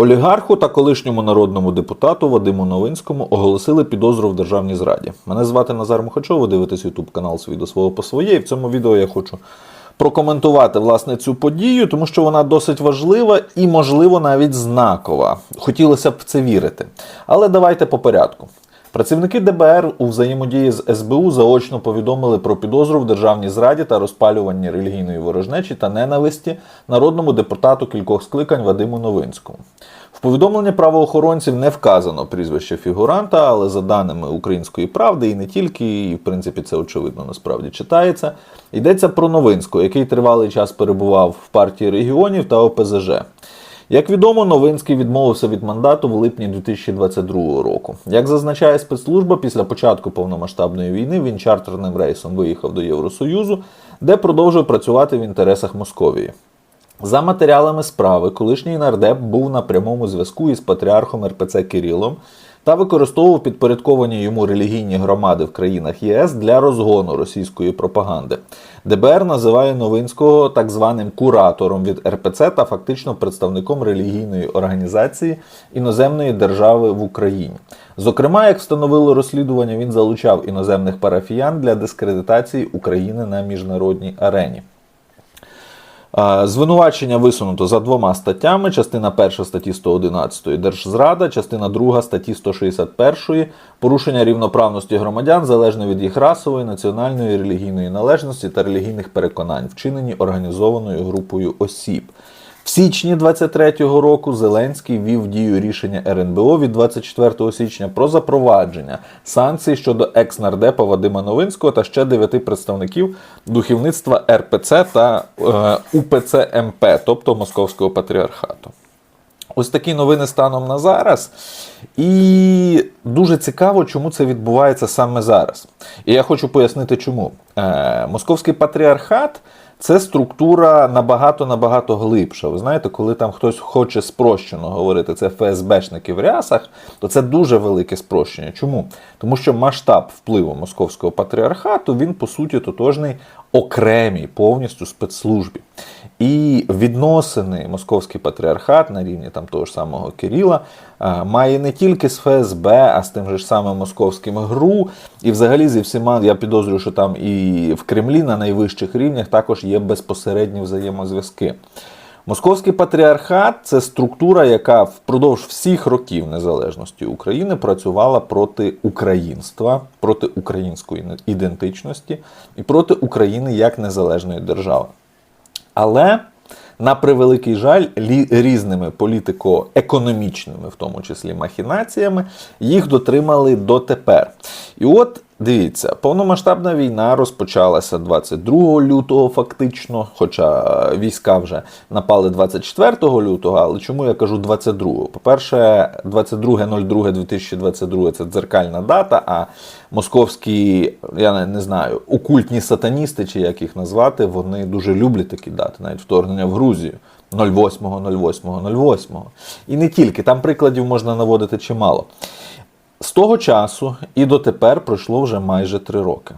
Олігарху та колишньому народному депутату Вадиму Новинському оголосили підозру в державній зраді. Мене звати Назар Мухачов, ви дивитесь YouTube канал «Свій до свого по своє. І в цьому відео я хочу прокоментувати власне цю подію, тому що вона досить важлива і, можливо, навіть знакова. Хотілося б в це вірити. Але давайте по порядку. Працівники ДБР у взаємодії з СБУ заочно повідомили про підозру в державній зраді та розпалюванні релігійної ворожнечі та ненависті народному депутату кількох скликань Вадиму Новинському. В повідомленні правоохоронців не вказано прізвище фігуранта, але за даними української правди, і не тільки, і в принципі це очевидно насправді читається. Йдеться про Новинського, який тривалий час перебував в партії регіонів та ОПЗЖ. Як відомо, Новинський відмовився від мандату в липні 2022 року. Як зазначає спецслужба, після початку повномасштабної війни він чартерним рейсом виїхав до Євросоюзу, де продовжує працювати в інтересах Московії. За матеріалами справи, колишній нардеп був на прямому зв'язку із патріархом РПЦ Кирилом та використовував підпорядковані йому релігійні громади в країнах ЄС для розгону російської пропаганди. ДБР називає Новинського так званим куратором від РПЦ та фактично представником релігійної організації іноземної держави в Україні. Зокрема, як встановило розслідування, він залучав іноземних парафіян для дискредитації України на міжнародній арені. Е, Звинувачення висунуто за двома статтями: частина 1 статті 111 Держзрада, частина 2 статті 161 порушення рівноправності громадян залежно від їх расової, національної, релігійної належності та релігійних переконань, вчинені організованою групою осіб. В січні 23-го року Зеленський ввів дію рішення РНБО від 24 січня про запровадження санкцій щодо екс-нардепа Вадима Новинського та ще дев'яти представників духовництва РПЦ та е, УПЦ МП, тобто Московського патріархату. Ось такі новини станом на зараз. І дуже цікаво, чому це відбувається саме зараз. І я хочу пояснити, чому. Е, Московський патріархат це структура набагато набагато глибша. Ви знаєте, коли там хтось хоче спрощено говорити, це ФСБшники в рясах, то це дуже велике спрощення. Чому? Тому що масштаб впливу московського патріархату він по суті тотожний окремій повністю спецслужбі. І відносини московський патріархат на рівні там того ж самого Кирила е, має не тільки з ФСБ, а з тим же ж самим московським ГРУ. І взагалі зі всіма я підозрюю, що там і в Кремлі на найвищих рівнях також є безпосередні взаємозв'язки. Московський патріархат це структура, яка впродовж всіх років незалежності України працювала проти українства, проти української ідентичності і проти України як незалежної держави. Але на превеликий жаль, різними політико-економічними, в тому числі махінаціями, їх дотримали дотепер. І от дивіться, повномасштабна війна розпочалася 22 лютого, фактично, хоча війська вже напали 24 лютого, але чому я кажу 22? По-перше, 22.02.2022 це дзеркальна дата, а московські, я не, знаю, окультні сатаністи, чи як їх назвати, вони дуже люблять такі дати, навіть вторгнення в Грузію. 08.08.08. І не тільки, там прикладів можна наводити чимало. З того часу і дотепер пройшло вже майже три роки.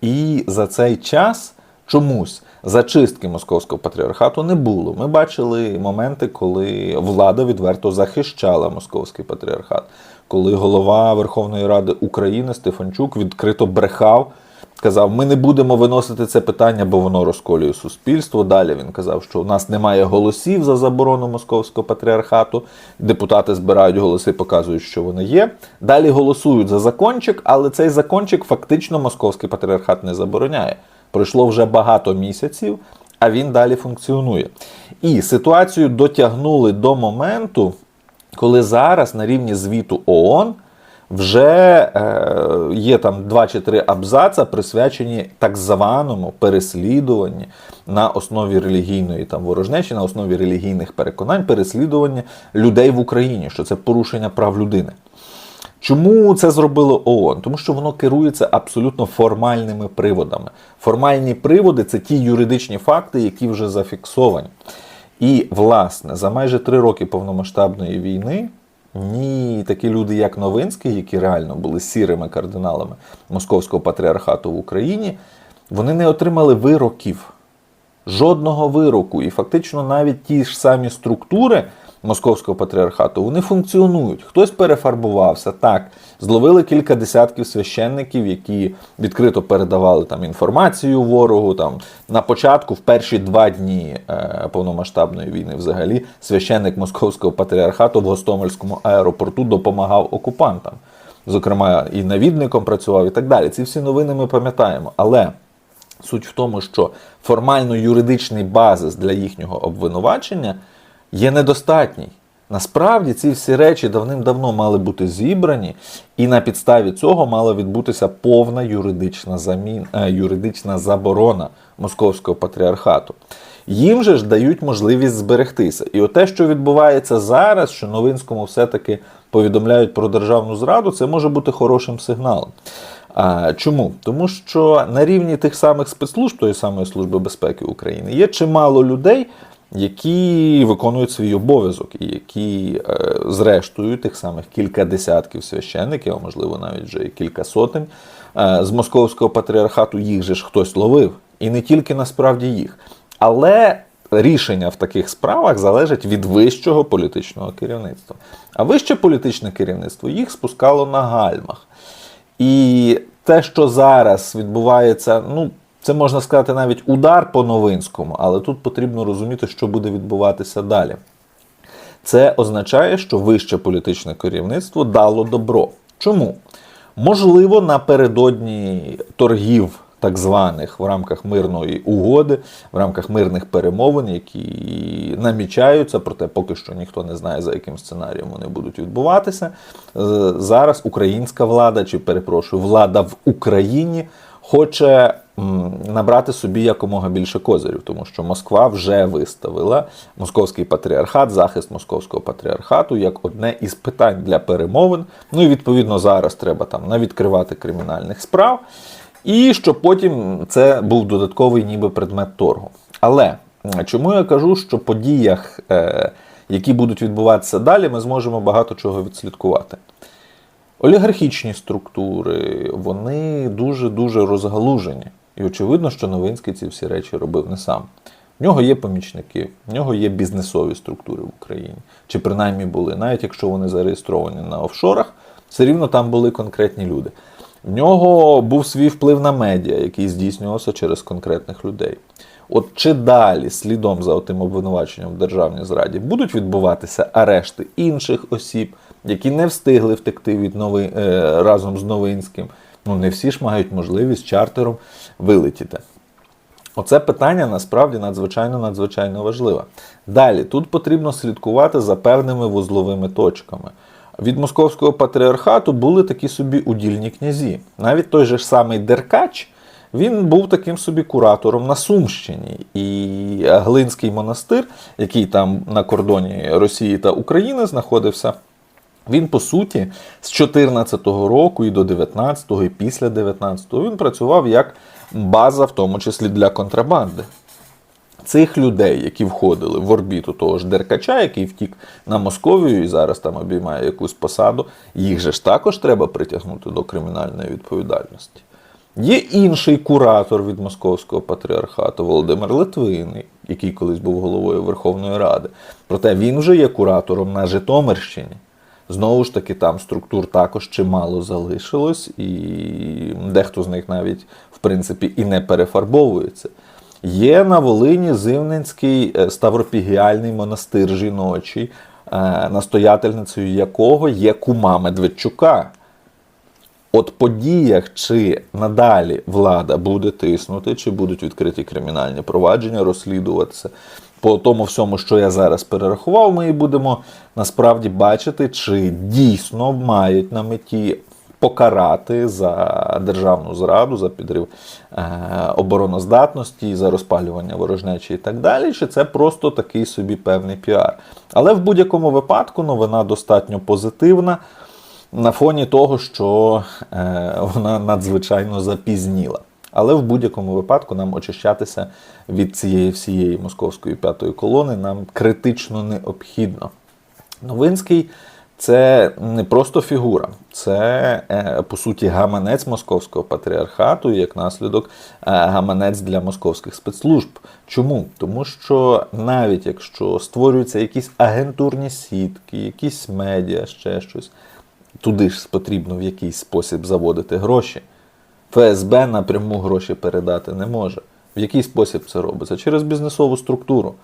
І за цей час чомусь зачистки московського патріархату не було. Ми бачили моменти, коли влада відверто захищала московський патріархат, коли голова Верховної Ради України Стефанчук відкрито брехав. Казав, ми не будемо виносити це питання, бо воно розколює суспільство. Далі він казав, що у нас немає голосів за заборону московського патріархату. Депутати збирають голоси, показують, що вони є. Далі голосують за закончик, але цей закончик фактично московський патріархат не забороняє. Пройшло вже багато місяців, а він далі функціонує. І ситуацію дотягнули до моменту, коли зараз на рівні звіту ООН вже е, є там два чи три абзаца, присвячені так званому переслідуванні на основі релігійної там ворожнечі, на основі релігійних переконань, переслідування людей в Україні, що це порушення прав людини. Чому це зробило ООН? Тому що воно керується абсолютно формальними приводами. Формальні приводи це ті юридичні факти, які вже зафіксовані. І, власне, за майже три роки повномасштабної війни ні такі люди, як Новинський, які реально були сірими кардиналами московського патріархату в Україні, вони не отримали вироків. Жодного вироку. І фактично навіть ті ж самі структури Московського патріархату, вони функціонують. Хтось перефарбувався, так, зловили кілька десятків священників, які відкрито передавали там інформацію ворогу. Там на початку, в перші два дні е, повномасштабної війни, взагалі, священник Московського патріархату в Гостомельському аеропорту допомагав окупантам. Зокрема, і навідником працював, і так далі. Ці всі новини ми пам'ятаємо. Але суть в тому, що формально юридичний базис для їхнього обвинувачення є недостатній. Насправді ці всі речі давним-давно мали бути зібрані, і на підставі цього мала відбутися повна юридична замін, е, юридична заборона московського патріархату. Їм же ж дають можливість зберегтися. І те, що відбувається зараз, що Новинському все-таки повідомляють про державну зраду, це може бути хорошим сигналом. А, чому? Тому що на рівні тих самих спецслужб, тої самої Служби безпеки України, є чимало людей, які виконують свій обов'язок, і які, е, зрештою, тих самих кілька десятків священників, а можливо навіть вже і кілька сотень, е, з московського патріархату їх же ж хтось ловив. І не тільки насправді їх. Але рішення в таких справах залежать від вищого політичного керівництва. А вище політичне керівництво їх спускало на гальмах. І те, що зараз відбувається, ну, це можна сказати навіть удар по Новинському, але тут потрібно розуміти, що буде відбуватися далі. Це означає, що вище політичне керівництво дало добро. Чому? Можливо, напередодні торгів так званих в рамках мирної угоди, в рамках мирних перемовин, які намічаються, проте поки що ніхто не знає, за яким сценарієм вони будуть відбуватися. Е, Зараз українська влада, чи перепрошую, влада в Україні хоче набрати собі якомога більше козирів, тому що Москва вже виставила московський патріархат, захист московського патріархату як одне із питань для перемовин. Ну і відповідно зараз треба там навідкривати кримінальних справ. І щоб потім це був додатковий ніби предмет торгу. Але чому я кажу, що по діях, е, які будуть відбуватися далі, ми зможемо багато чого відслідкувати. Олігархічні структури, вони дуже-дуже розгалужені. І очевидно, що Новинський ці всі речі робив не сам. В нього є помічники, в нього є бізнесові структури в Україні, чи принаймні були, навіть якщо вони зареєстровані на офшорах, все рівно там були конкретні люди. В нього був свій вплив на медіа, який здійснювався через конкретних людей. От чи далі, слідом за тим обвинуваченням в державній зраді, будуть відбуватися арешти інших осіб, які не встигли втекти від Нови... е, разом з Новинським. Ну не всі ж мають можливість чартером вилетіти. Оце питання насправді надзвичайно надзвичайно важливе. Далі тут потрібно слідкувати за певними вузловими точками. Від московського патріархату були такі собі удільні князі. Навіть той же ж самий Деркач, він був таким собі куратором на Сумщині. І Глинський монастир, який там на кордоні Росії та України знаходився, він, по суті, з 14-го року і до 19-го, і після 19-го він працював як база, в тому числі для контрабанди. Цих людей, які входили в орбіту того ж Деркача, який втік на Московію і зараз там обіймає якусь посаду, їх же ж також треба притягнути до кримінальної відповідальності. Є інший куратор від Московського патріархату Володимир Литвин, який колись був головою Верховної Ради. Проте він вже є куратором на Житомирщині. Знову ж таки, там структур також чимало залишилось, і дехто з них навіть, в принципі, і не перефарбовується. Є на Волині Зивненський е, Ставропігіальний монастир жіночий, е, настоятельницею якого є кума Медведчука. От по діях, чи надалі влада буде тиснути, чи будуть відкриті кримінальні провадження, розслідуватися. По тому всьому, що я зараз перерахував, ми і будемо насправді бачити, чи дійсно мають на меті покарати за державну зраду, за підрив е, обороноздатності, за розпалювання ворожнечі і так далі, чи це просто такий собі певний піар. Але в будь-якому випадку новина достатньо позитивна на фоні того, що е, вона надзвичайно запізніла. Але в будь-якому випадку нам очищатися від цієї всієї московської п'ятої колони нам критично необхідно. Новинський Це не просто фігура, це е, по суті гаманець московського патріархату, і як наслідок е, гаманець для московських спецслужб. Чому? Тому що навіть якщо створюються якісь агентурні сітки, якісь медіа, ще щось, туди ж потрібно в якийсь спосіб заводити гроші. ФСБ напряму гроші передати не може. В який спосіб це робиться? Через бізнесову структуру.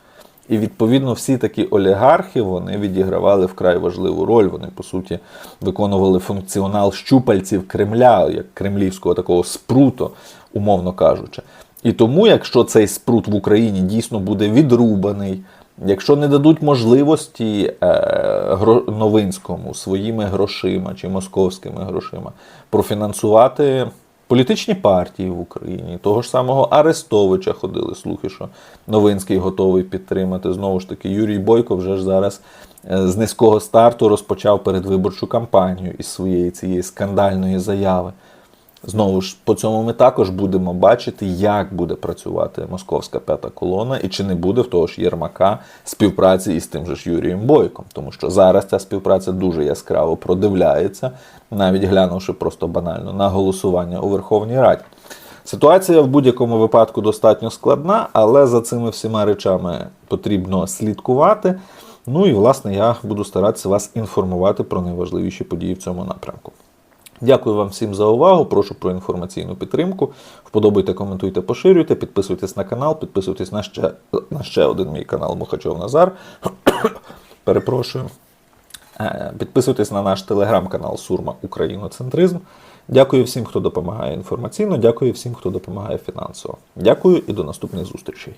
І відповідно всі такі олігархи вони відігравали вкрай важливу роль. Вони, по суті, виконували функціонал щупальців Кремля, як кремлівського такого спруту, умовно кажучи. І тому, якщо цей спрут в Україні дійсно буде відрубаний, якщо не дадуть можливості е, Новинському своїми грошима чи московськими грошима профінансувати політичні партії в Україні, того ж самого Арестовича ходили слухи, що Новинський готовий підтримати. Знову ж таки, Юрій Бойко вже ж зараз е, з низького старту розпочав передвиборчу кампанію із своєї цієї скандальної заяви. Знову ж по цьому ми також будемо бачити, як буде працювати московська п'ята колона, і чи не буде в того ж Єрмака співпраці із тим же ж Юрієм Бойком. Тому що зараз ця співпраця дуже яскраво продивляється, навіть глянувши просто банально на голосування у Верховній Раді. Ситуація в будь-якому випадку достатньо складна, але за цими всіма речами потрібно слідкувати. Ну і власне я буду старатися вас інформувати про найважливіші події в цьому напрямку. Дякую вам всім за увагу. Прошу про інформаційну підтримку. Вподобайте, коментуйте, поширюйте, підписуйтесь на канал, підписуйтесь на ще, на ще один мій канал Мухачов Назар. Перепрошую. Е, Підписуйтесь на наш телеграм-канал Сурма Україноцентризм. Дякую всім, хто допомагає інформаційно. Дякую всім, хто допомагає фінансово. Дякую і до наступних зустрічей.